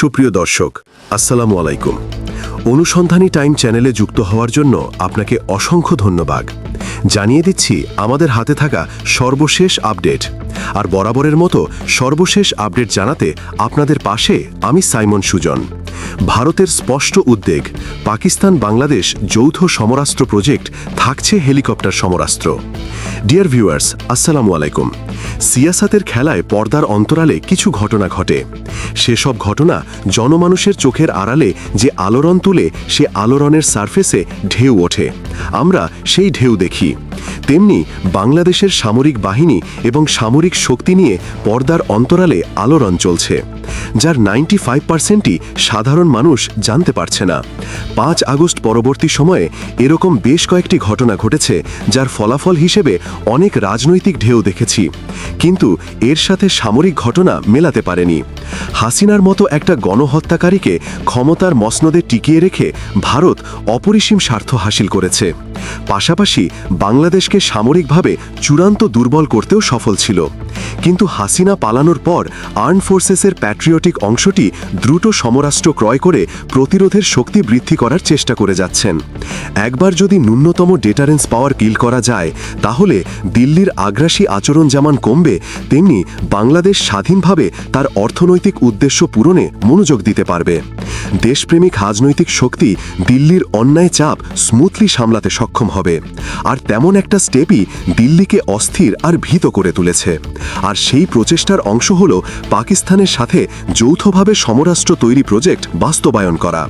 সুপ্রিয় দর্শক, আসসালামু আলাইকুম। অনুসন্ধানী টাইম চ্যানেলে যুক্ত হওয়ার জন্য আপনাকে অসংখ্য ধন্যবাদ। জানিয়ে দিচ্ছি, আমাদের হাতে থাকা সর্বশেষ আপডেট। আর বরাবরের মতো সর্বশেষ আপডেট জানাতে আপনাদের পাশে আমি সাইমন সুজন। ভারতের স্পষ্ট উদ্বেগ, পাকিস্তান বাংলাদেশ যৌথ সমরাস্ত্র প্রজেক্ট থাকছে হেলিকপ্টার সমরাস্ত্র। ডিয়ার ভিউয়ার্স আসসালামু আলাইকুম। সিয়াসাতের খেলায় পর্দার অন্তরালে কিছু ঘটনা ঘটে। সেসব ঘটনা জনমানুষের চোখের আড়ালে যে আলোড়ন তুলে, সে আলোড়নের সারফেসে ঢেউ ওঠে। আমরা সেই ঢেউ দেখি। তেমনি বাংলাদেশের সামরিক বাহিনী এবং সামরিক শক্তি নিয়ে পর্দার অন্তরালে আলোড়ন চলছে, যার নাইনটি ফাইভ পার্সেন্টই সাধারণ মানুষ জানতে পারছে না। পাঁচ আগস্ট পরবর্তী সময়ে এরকম বেশ কয়েকটি ঘটনা ঘটেছে, যার ফলাফল হিসেবে অনেক রাজনৈতিক ঢেউ দেখেছি। কিন্তু এর সাথে সামরিক ঘটনা মেলাতে পারেনি। হাসিনার মতো একটা গণহত্যাকারীকে ক্ষমতার মসনদে টিকিয়ে রেখে ভারত অপরিসীম স্বার্থ হাসিল করেছে। পাশাপাশি বাংলাদেশকে সামরিকভাবে চূড়ান্ত দুর্বল করতেও সফল ছিল। কিন্তু হাসিনা পালানোর পর আর্ন ফোর্সেসের প্যাট্রিয়টিক অংশটি দ্রুত সমরাষ্ট্র ক্রয় করে প্রতিরোধের শক্তি বৃদ্ধি করার চেষ্টা করে যাচ্ছেন। একবার যদি ন্যূনতম ডেটারেন্স পাওয়ার কিল করা যায়, তাহলে দিল্লির আগ্রাসী আচরণ যেমন কমবে, তেমনি বাংলাদেশ স্বাধীনভাবে তার অর্থনৈতিক উদ্দেশ্য পূরণে মনোযোগ দিতে পারবে। দেশপ্রেমিক রাজনৈতিক শক্তি দিল্লির অন্যায় চাপ স্মুথলি সামলাতে সক্ষম হবে। আর তেমন একটা স্টেপই দিল্লিকে অস্থির আর ভীত করে তুলেছে। আর সেই প্রচেষ্টার অংশ হল পাকিস্তানের সাথে যৌথভাবে সমরাষ্ট্র তৈরি প্রজেক্ট বাস্তবায়ন করা।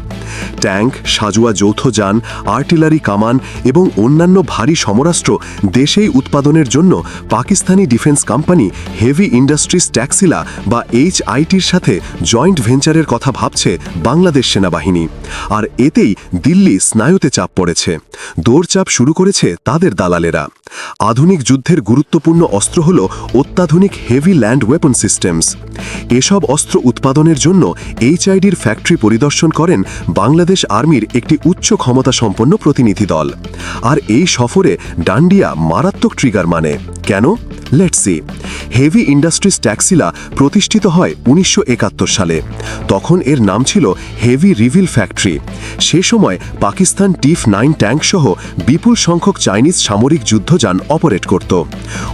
ট্যাঙ্ক, সাজুয়া যৌথ যান, আর্টিলারি কামান এবং অন্যান্য ভারী সমরাষ্ট্র দেশেই উৎপাদনের জন্য Pakistani defence company heavy industries Taxila বা এইচ আইটির সাথে জয়েন্ট ভেঞ্চারের কথা ভাবছে বাংলাদেশ সেনাবাহিনী। আর এতেই দিল্লি স্নায়ুতে চাপ পড়েছে। দৌড়চাপ শুরু করেছে তাদের দালালেরা। আধুনিক যুদ্ধের গুরুত্বপূর্ণ অস্ত্র হল অত্যাধুনিক হেভি ল্যান্ড ওয়েপন সিস্টেমস এসব অস্ত্র উৎপাদনের জন্য এইচআইডির ফ্যাক্টরি পরিদর্শন করেন বাংলাদেশ আর্মির একটি উচ্চ ক্ষমতা সম্পন্ন প্রতিনিধি দল। আর এই সফরে ডান্ডিয়া মারাত্মক ট্রিগার মানে। কেন? লেটসি হেভি ইন্ডাস্ট্রিজ ট্যাক্সিলা প্রতিষ্ঠিত হয় উনিশশো একাত্তর সালে। তখন এর নাম ছিল হেভি রিভিল ফ্যাক্টরি। সে সময় পাকিস্তান টিফ নাইন ট্যাঙ্ক সহ বিপুল সংখ্যক চাইনিজ সামরিক যুদ্ধযান অপারেট করত।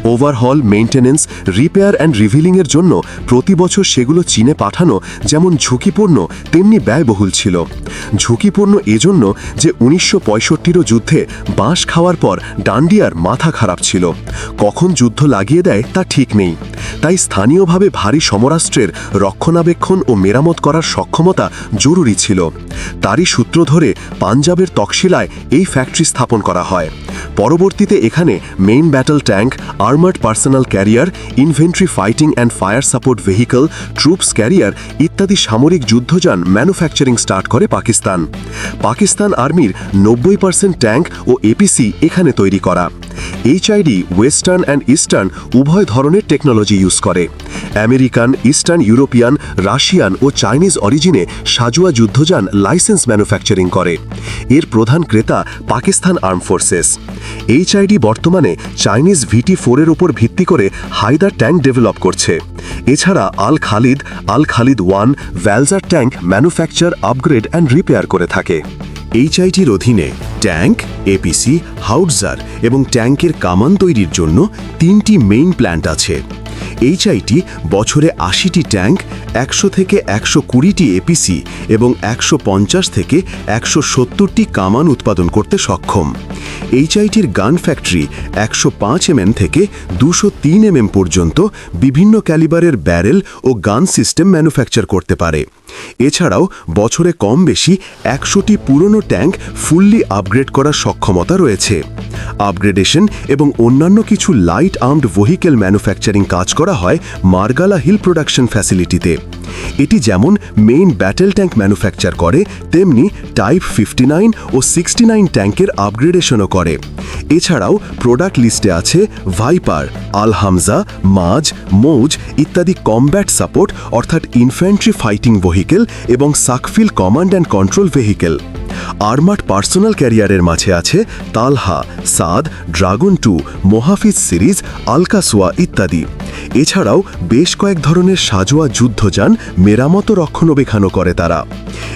ওভারহল মেইনটেনেন্স, রিপেয়ার অ্যান্ড রিভিলিংয়ের জন্য প্রতি বছর সেগুলো চীনে পাঠানো যেমন ঝুঁকিপূর্ণ, তেমনি ব্যয়বহুল ছিল। ঝুঁকিপূর্ণ এজন্য যে উনিশশো পঁয়ষট্টিরও যুদ্ধে বাঁশ খাওয়ার পর ডান্ডিয়ার মাথা খারাপ ছিল। কখন যুদ্ধ লাগিয়ে দেয় তা ঠিক নেই। তাই স্থানীয়ভাবে ভারী সমরাষ্ট্রের রক্ষণাবেক্ষণ ও মেরামত করার সক্ষমতা জরুরি ছিল। তারই সূত্র ধরে পাঞ্জাবের তকশিলায় এই ফ্যাক্টরি স্থাপন করা হয়। পরবর্তীতে এখানে main battle tank armoured personnel carrier infantry fighting and fire support vehicle troops carrier ইত্যাদি সামরিক যুদ্ধযান ম্যানুফ্যাকচারিং স্টার্ট করে পাকিস্তান। পাকিস্তান আর্মির নব্বই পার্সেন্ট ট্যাঙ্ক ও এপিসি এখানে তৈরি করা। এইচআইডি ওয়েস্টার্ন অ্যান্ড ইস্টার্ন উভয় ধরনের টেকনোলজি ইউজ করে। আমেরিকান, ইস্টার্ন, ইউরোপিয়ান, রাশিয়ান ও চাইনিজ অরিজিনে সাজুয়া যুদ্ধযান লাইসেন্স ম্যানুফ্যাকচারিং করে। এর প্রধান ক্রেতা পাকিস্তান আর্ম ফোর্সেস। এইচআইডি বর্তমানে চাইনিজ ভিটি ফোরের ওপর ভিত্তি করে হায়দার ট্যাঙ্ক ডেভেলপ করছে। এছাড়া Al Khalid Al Khalid one, ভ্যালজার tank manufacture, upgrade and repair করে থাকে। এইচআইটির অধীনে ট্যাঙ্ক এপিসি হাউটজার এবং ট্যাঙ্কের কামান তৈরির জন্য তিনটি মেইন প্ল্যান্ট আছে। এইচআইটি বছরে আশিটি ট্যাঙ্ক, একশো থেকে একশো কুড়িটি এপিসি এবং একশো পঞ্চাশ থেকে একশো সত্তরটি কামান উৎপাদন করতে সক্ষম। এইচআইটির গান ফ্যাক্টরি একশো পাঁচ এমএম থেকে দুশো তিন এমএম পর্যন্ত বিভিন্ন ক্যালিবারের ব্যারেল ও গান সিস্টেম ম্যানুফ্যাকচার করতে পারে। এছাড়াও বছরে কম বেশি একশোটি পুরনো ট্যাঙ্ক ফুললি আপগ্রেড করার সক্ষমতা রয়েছে। আপগ্রেডেশন এবং অন্যান্য কিছু লাইট আর্মড ভেহিকেল ম্যানুফ্যাকচারিং কাজ করা হয় মার্গালা হিল প্রোডাকশন ফ্যাসিলিটিতে। এটি যেমন মেইন ব্যাটেল ট্যাঙ্ক ম্যানুফ্যাকচার করে, তেমনি টাইপ ফিফটি ও সিক্সটি নাইন ট্যাঙ্কের আপগ্রেডেশনও করে। এছাড়াও প্রোডাক্ট লিস্টে আছে ভাইপার, আলহামজা মাজ মৌজ ইত্যাদি কমব্যাট সাপোর্ট অর্থাৎ ইনফ্যান্ট্রি ফাইটিং ভেহিকেল। এবং সাকফিল command and control vehicle armoured personnel ক্যারিয়ারের মাঝে আছে Talha Saad dragon two Mohafiz series আলকাসোয়া ইত্যাদি। এছাড়াও বেশ কয়েক ধরনের সাজোয়া যুদ্ধযান মেরামত রক্ষণাবেক্ষণও করে তারা।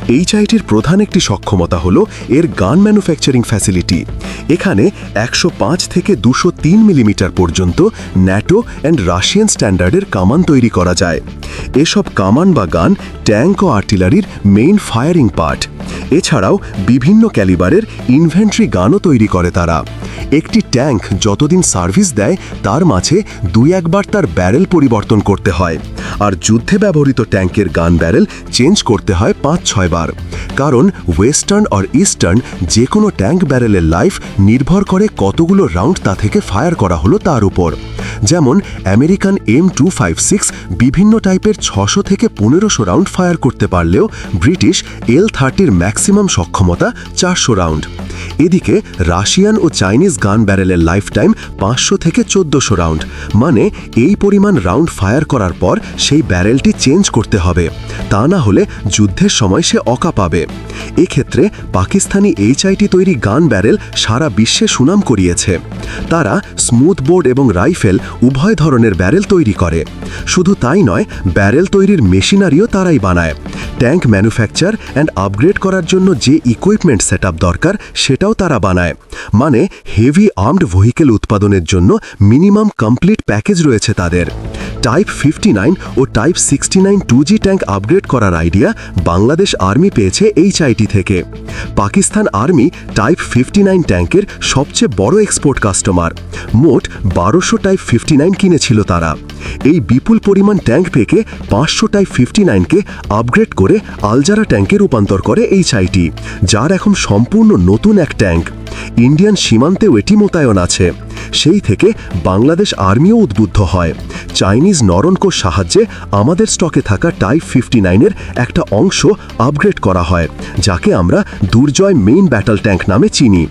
এইচআইটির প্রধান একটি সক্ষমতা হল এর গান ম্যানুফ্যাকচারিং ফ্যাসিলিটি। এখানে একশো পাঁচ থেকে দুশো মিলিমিটার পর্যন্ত ন্যাটো অ্যান্ড রাশিয়ান স্ট্যান্ডার্ডের কামান তৈরি করা যায়। এসব কামান বা গান ট্যাঙ্ক ও আর্টিলারির মেইন ফায়ারিং পার্ট। এছাড়াও বিভিন্ন ক্যালিবারের ইনভেন্টরি গানও তৈরি করে তারা। একটি ট্যাঙ্ক যতদিন সার্ভিস দেয়, তার মাঝে দুই একবার তার ব্যারেল পরিবর্তন করতে হয়। আর যুদ্ধে ব্যবহৃত ট্যাঙ্কের গান ব্যারেল চেঞ্জ করতে হয় পাঁচ ছয় বার। কারণ ওয়েস্টার্ন আর ইস্টার্ন যে কোনো ট্যাঙ্ক ব্যারেলের লাইফ নির্ভর করে কতগুলো রাউন্ড তা থেকে ফায়ার করা হলো তার উপর। যেমন, American M two five six বিভিন্ন টাইপের ছশো থেকে পনেরোশো রাউন্ড ফায়ার করতে পারলেও ব্রিটিশ এল থার্টির ম্যাক্সিমাম সক্ষমতা চারশো রাউন্ড। এদিকে রাশিয়ান ও চাইনিজ গান ব্যারেলের লাইফ টাইম পাঁচশো থেকে চোদ্দশো রাউন্ড। মানে এই পরিমাণ রাউন্ড ফায়ার করার পর সেই ব্যারেলটি চেঞ্জ করতে হবে। তা না হলে যুদ্ধের সময় সে অকা পাবে। এক্ষেত্রে পাকিস্তানি এইচআইটি তৈরি গান ব্যারেল সারা বিশ্বে সুনাম করিয়েছে। তারা স্মুথ বোর্ড এবং রাইফেল উভয় ধরনের ব্যারেল তৈরি করে। শুধু তাই নয়, ব্যারেল তৈরির মেশিনারিও তারাই বানায়। ট্যাঙ্ক ম্যানুফ্যাকচার অ্যান্ড আপগ্রেড করার জন্য যে ইকুইপমেন্ট সেট দরকার সেটাও তারা বানায়। মানে হেভি আর্মড ভেহিকেল উৎপাদনের জন্য মিনিমাম কমপ্লিট প্যাকেজ রয়েছে তাদের। টাইপ ফিফটি ও type sixty nine tank upgrade করার আইডিয়া বাংলাদেশ আর্মি পেয়েছে এইচআইটি থেকে। পাকিস্তান আর্মি টাইপ ফিফটি ট্যাঙ্কের সবচেয়ে বড় এক্সপোর্ট কাস্টমার মোট বারোশো টাইপ ফিফটি নাইন কিনেছিল তারা। এই বিপুল পরিমাণ ট্যাঙ্ক পেকে পাঁচশো টাইপ ফিফটি নাইনকে আপগ্রেড করে আলজারা ট্যাঙ্কে রূপান্তর করে এইচআইটি যার এখন সম্পূর্ণ নতুন এক ট্যাঙ্ক। ইন্ডিয়ান সীমান্তেও এটি মোতায়ন আছে। সেই থেকে বাংলাদেশ আর্মিও উদ্বুদ্ধ হয়। চাইনিজ নরনকোর সাহায্যে আমাদের স্টকে থাকা টাইপ ফিফটি নাইনের একটা অংশ আপগ্রেড করা হয়, যাকে আমরা দুর্জয় মেইন ব্যাটল ট্যাঙ্ক নামে চিনি।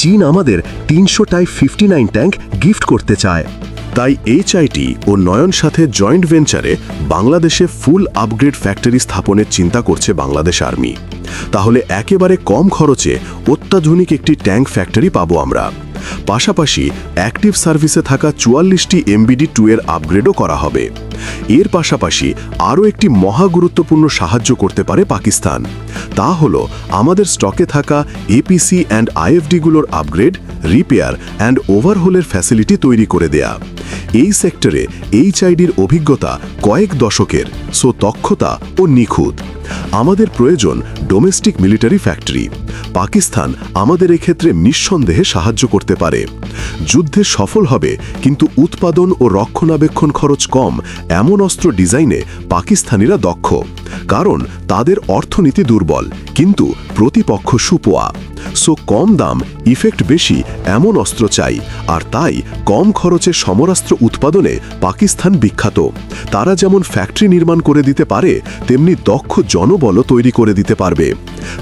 চীন আমাদের তিনশো type fifty nine tank gift করতে চায়। তাই এইচআইটি ও নয়ন সাথে জয়েন্ট ভেঞ্চারে বাংলাদেশে ফুল আপগ্রেড ফ্যাক্টরি স্থাপনের চিন্তা করছে বাংলাদেশ আর্মি তাহলে একেবারে কম খরচে অত্যাধুনিক একটি ট্যাঙ্ক ফ্যাক্টরি পাবো আমরা। পাশাপাশি অ্যাক্টিভ সার্ভিসে থাকা চুয়াল্লিশটি এমবিডি টু এর আপগ্রেডও করা হবে। এর পাশাপাশি আরও একটি মহা গুরুত্বপূর্ণ সাহায্য করতে পারে পাকিস্তান। তা হল আমাদের স্টকে থাকা এপিসি অ্যান্ড আইএফডিগুলোর আপগ্রেড রিপেয়ার অ্যান্ড ওভারহোলের ফ্যাসিলিটি তৈরি করে দেয়া। এই সেক্টরে এইচআইডির অভিজ্ঞতা কয়েক দশকের, সো দক্ষতা ও নিখুঁত। আমাদের প্রয়োজন ডোমেস্টিক মিলিটারি ফ্যাক্টরি। পাকিস্তান আমাদের এক্ষেত্রে নিঃসন্দেহে সাহায্য করতে পারে। যুদ্ধে সফল হবে, কিন্তু উৎপাদন ও রক্ষণাবেক্ষণ খরচ কম, এমন অস্ত্র ডিজাইনে পাকিস্তানিরা দক্ষ। কারণ তাদের অর্থনীতি দুর্বল, কিন্তু প্রতিপক্ষ সুপোয়া। সো কম দাম, ইফেক্ট বেশি, এমন অস্ত্র চাই। আর তাই কম খরচে সমরাস্ত্র উৎপাদনে পাকিস্তান বিখ্যাত। তারা যেমন ফ্যাক্টরি নির্মাণ করে দিতে পারে, তেমনি দক্ষ জনবলও তৈরি করে দিতে পারবে।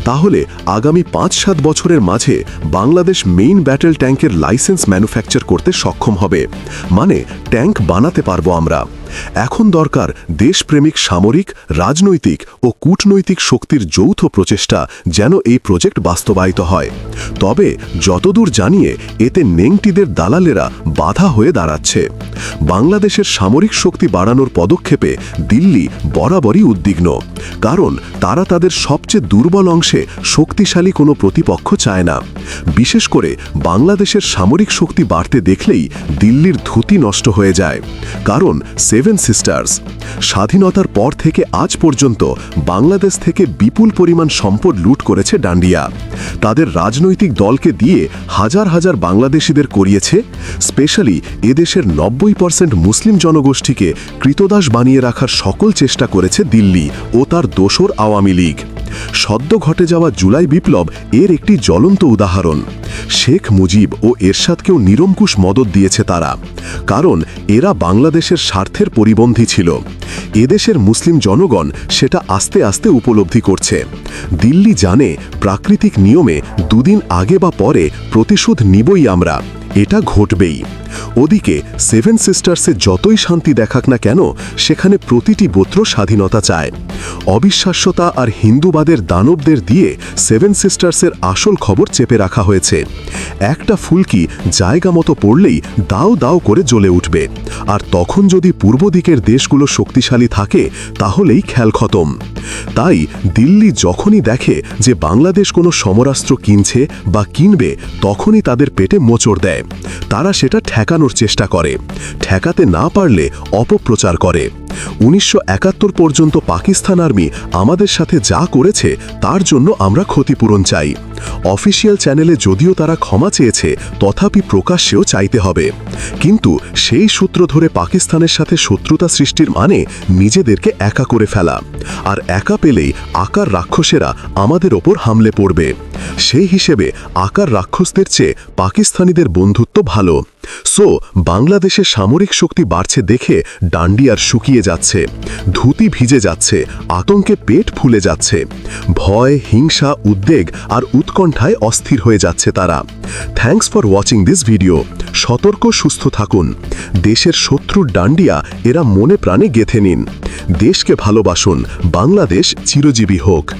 তাহলে আগামী পাঁচ সাত বছরের মাঝে বাংলাদেশ মেইন ব্যাটেল ট্যাঙ্কের লাইসেন্স ম্যানুফ্যাকচার করতে সক্ষম হবে। মানে ট্যাঙ্ক বানাতে পারব আমরা। এখন দরকার দেশপ্রেমিক সামরিক, রাজনৈতিক ও কূটনৈতিক শক্তির যৌথ প্রচেষ্টা যেন এই প্রজেক্ট বাস্তবায়িত হয়। তবে যতদূর জানিয়ে এতে নেংটিদের দালালেরা বাধা হয়ে দাঁড়াচ্ছে। বাংলাদেশের সামরিক শক্তি বাড়ানোর পদক্ষেপে দিল্লি বরাবরই উদ্বিগ্ন। কারণ তারা তাদের সবচেয়ে দুর্বল অংশে শক্তিশালী কোনো প্রতিপক্ষ চায় না। বিশেষ করে বাংলাদেশের সামরিক শক্তি বাড়তে দেখলেই দিল্লির ধুতি নষ্ট হয়ে যায়। কারণ সেভেন সিস্টার্স। স্বাধীনতার পর থেকে আজ পর্যন্ত বাংলাদেশ থেকে বিপুল পরিমাণ সম্পদ লুট করেছে ডান্ডিয়া। তাদের রাজনৈতিক দলকে দিয়ে হাজার হাজার বাংলাদেশিদের করিয়েছে, স্পেশালি এদেশের নব্বই পার্সেন্ট মুসলিম জনগোষ্ঠীকে কৃতদাস বানিয়ে রাখার সকল চেষ্টা করেছে দিল্লি ও তার দোসর আওয়ামী লীগ। সদ্য ঘটে যাওয়া জুলাই বিপ্লব এর একটি জ্বলন্ত উদাহরণ। শেখ মুজিব ও এরশাদকেও নিরঙ্কুশ মদত দিয়েছে তারা, কারণ এরা বাংলাদেশের স্বার্থের পরিবন্ধী ছিল। এদেশের মুসলিম জনগণ সেটা আস্তে আস্তে উপলব্ধি করছে। দিল্লি জানে প্রাকৃতিক নিয়মে দুদিন আগে বা পরে প্রতিশোধ নিবই আমরা। এটা ঘটবেই। ওদিকে সেভেন সিস্টার্সে যতই শান্তি দেখাক না কেন, সেখানে প্রতিটি গোত্র স্বাধীনতা চায়। অবিশ্বাস্যতা আর হিন্দুবাদের দানবদের দিয়ে সেভেন সিস্টার্সের আসল খবর চেপে রাখা হয়েছে। একটা ফুলকি জায়গা মতো পড়লেই দাও দাও করে জ্বলে উঠবে। আর তখন যদি পূর্ব দিকের দেশগুলো শক্তিশালী থাকে, তাহলেই খেল খতম। তাই দিল্লি যখনই দেখে যে বাংলাদেশ কোনো সমরাস্ত্র কিনছে বা কিনবে, তখনই তাদের পেটে মোচড় দেয়। তারা সেটা ঠেকানোর চেষ্টা করে। ঠেকাতে না পারলে অপপ্রচার করে। উনিশশো একাত্তর পর্যন্ত পাকিস্তান আর্মি আমাদের সাথে যা করেছে, তার জন্য আমরা ক্ষতিপূরণ চাই। অফিসিয়াল চ্যানেলে যদিও তারা ক্ষমা চেয়েছে, তথাপি প্রকাশ্যেও চাইতে হবে। কিন্তু সেই সূত্র ধরে পাকিস্তানের সাথে শত্রুতা সৃষ্টির মানে নিজেদেরকে একা করে ফেলা। আর একা পেলেই আকার রাক্ষসেরা আমাদের ওপর হামলে পড়বে। সেই হিসেবে আকার রাক্ষসদের চেয়ে পাকিস্তানিদের বন্ধুত্ব ভালো। সো বাংলাদেশের সামরিক শক্তি বাড়ছে দেখে ডান্ডিয়ার শুকিয়ে যাচ্ছে। ধুতি ভিজে যাচ্ছে, আতঙ্কে পেট ফুলে যাচ্ছে। ভয়, হিংসা, উদ্বেগ আর উৎকণ্ঠায় অস্থির হয়ে যাচ্ছে তারা। Thanks for watching this video সতর্ক, সুস্থ থাকুন। দেশের শত্রুর ডান্ডিয়া এরা মনে প্রাণে গেথে নিন। দেশকে ভালোবাসুন। বাংলাদেশ চিরজীবী হোক।